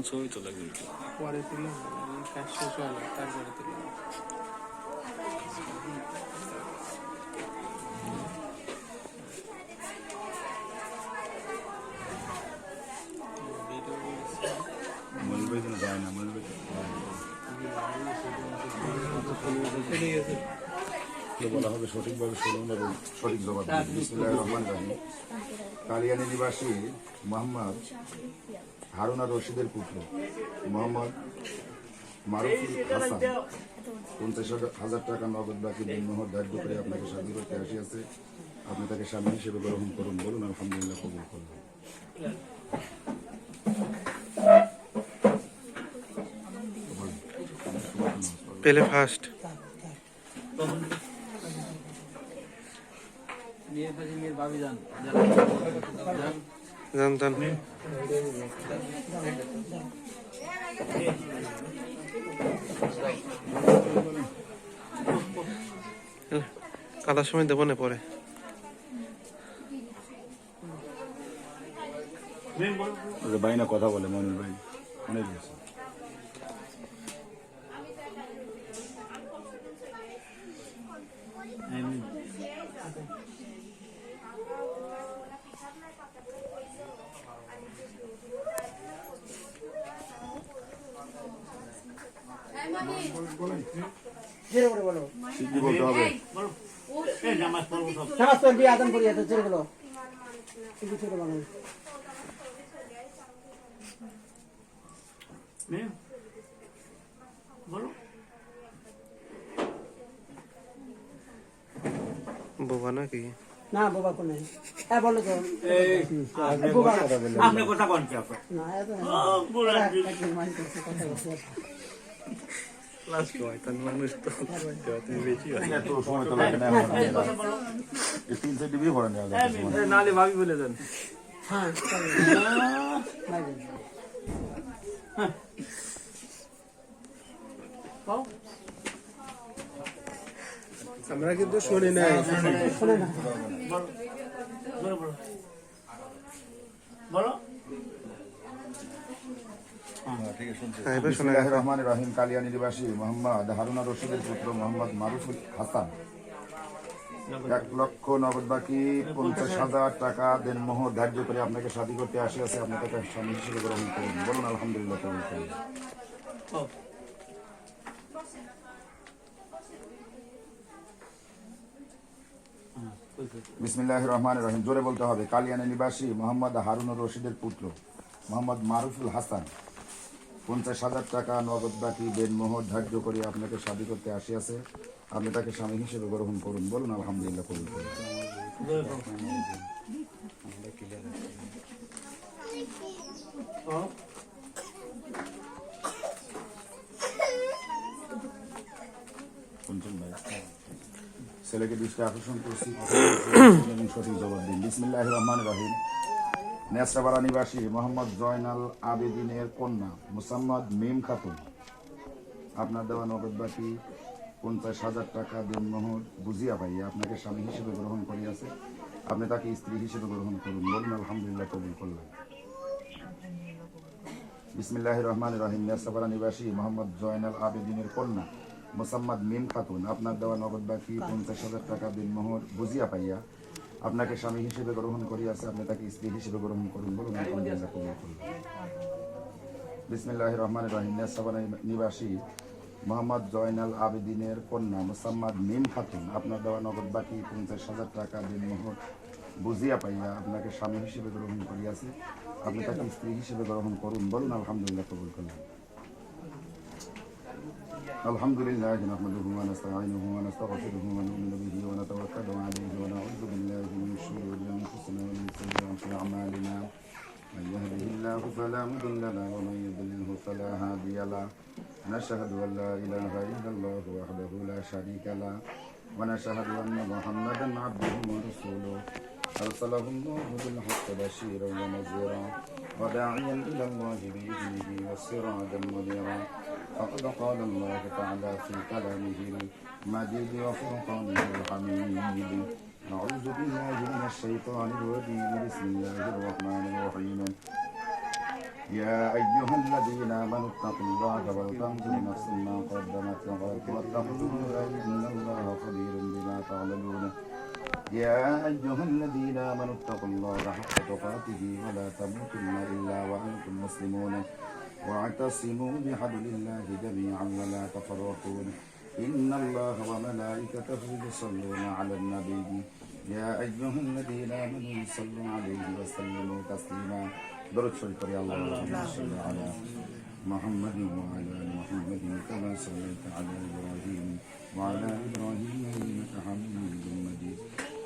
নতুন ছবি তোলা কিন্তু পরে কাজ শেষ হলো তারপরে যায় না মনির ভাই তো বলা হবে সঠিকভাবে শুনুন এবং সঠিক জবাব রহমান রাহিম। কালিয়ানি নিবাসী মোহাম্মদ হারুনা রশিদের পুত্র মোহাম্মদ মারুফুল হাসান। পঞ্চাশ হাজার টাকা নগদ বাকি দিনমোহর ধার্য করে আপনাকে শান্তি করতে আসিয়াছে। আপনি তাকে স্বামী হিসেবে গ্রহণ করুন। বলুন, আলহামদুলিল্লাহ, কবুল করুন পেলে ফার্স্ট মেয়ের মেয়ের যান। কাদার সময় দেবো না পরে। ভাই না কথা বলে মনির ভাই। অনেক বেশি কি বলতে হবে নামাজ পড়বি আদান করি এত জোরে গেল কিছু মানুষ বোবা নাকি? না বাবা কোনে হ্যাঁ বলো তো। আপনি কথা কি আপনার না এত মানুষ তো তুমি বেশি হয় এত সময় তো লাগে না এই তিন সাইড দিয়ে পড়েন নালে ভাবি বলে দেন। হ্যাঁ। আমরা কিন্তু শুনি নাই। বলো। বিসমিল্লাহির রহমানির রহিম কালিয়ানি নিবাসী মোহাম্মদ হারুনা রশিদের পুত্র মোহাম্মদ মারুফুল হাসান। এক লক্ষ নগদ বাকি পঞ্চাশ হাজার টাকা দেন ধার্য করে আপনাকে শাদী করতে আসিয়াছে আপনি তাকে স্বামী হিসেবে গ্রহণ করুন। বলুন আলহামদুলিল্লাহ কবুল করুন। বিসমিল্লাহ রহমান রহিম জোরে বলতে হবে, কালিয়ানি নিবাসী মোহাম্মদ হারুন রশিদের পুত্র, মোহাম্মদ মারুফুল হাসান। পঞ্চাশ হাজার টাকা নগদ বাকি দেনমোহর ধার্য করে আপনাকে শাদী করতে আসিয়াছে। আপনি তাকে স্বামী হিসেবে গ্রহণ করুন। বলুন, আলহামদুলিল্লাহ করুন। ভাই। ছেলেকে দৃষ্টি আকর্ষণ করছি। সঠিক জবাব দিন। বিসমিল্লাহ রহমান রহিম। নেসরাবাড়া নিবাসী মোহাম্মদ জয়নাল আবেদিনের কন্যা মুসাম্মদ মিম খাতুন। আপনার দেওয়া নগদ বাকি পঞ্চাশ হাজার টাকা দিনমোহর বুঝিয়া পাইয়া আপনাকে স্বামী হিসেবে গ্রহণ করিয়াছে। আপনি তাকে স্ত্রী হিসেবে গ্রহণ করুন। বলুন, আলহামদুলিল্লাহ, কবুল করলাম। বিসমিল্লাহ রহমান রহিম। নেসরাবাড়া নিবাসী মোহাম্মদ জয়নাল আবেদিনের কন্যা মোসাম্মদ মিম খাতুন আপনার দেওয়া নগদ বাকি পঞ্চাশ হাজার টাকা দিনমোহর বুঝিয়া পাইয়া আপনাকে স্বামী হিসেবে গ্রহণ করিয়াছে আপনি তাকে স্ত্রী হিসেবে গ্রহণ করুন বলুন বিসমিল্লাহ রহমান রহিম নেসাবানা নিবাসী মোহাম্মদ জয়নাল আবেদিনের কন্যা মোসাম্মদ মিম খাতুন আপনার দেওয়া নগদ বাকি পঞ্চাশ হাজার টাকা দিনমোহর বুঝিয়া পাইয়া আপনাকে স্বামী হিসেবে গ্রহণ করিয়াছে আপনি তাকে স্ত্রী হিসেবে গ্রহণ করুন বলুন আলহামদুলিল্লাহ কবুল করলাম। الحمد لله نحمده ونستعينه ونستغفره ونؤمن به ونتوكل عليه ونعوذ بالله من شرور أنفسنا ومن سيئات أعمالنا. من يهده الله فلا مضل له ومن يضلله فلا هادي له. نشهد أن لا إله إلا الله وحده لا شريك له. ونشهد أن محمدا عبده ورسوله. أرسله الله بالحق بشيرا ونذيرا وداعيا إلى الله بإذنه وسراجا منيرا. فقد قال الله تعالى في كلامه المجيد وفرقانه الحميد. أعوذ بالله من الشيطان الرجيم. بسم الله الرحمن الرحيم. يا أيها الذين آمنوا اتقوا الله ولتنظر نفس ما قدمت لغد واتقوا إن الله خبير بما تعملون. يا أيها الذين آمنوا اتقوا الله حق تقاته ولا تموتن إلا وأنتم مسلمون. واعتصموا بحبل الله جميعا ولا تفرقون. إن الله وملائكته يصلون على النبي. يا أيها الذين آمنوا صلوا عليه وسلموا تسليما. درود شريف يا الله اللهم صل على محمد وعلى محمد كما صليت على إبراهيم وعلى إبراهيم إنك حميد مجيد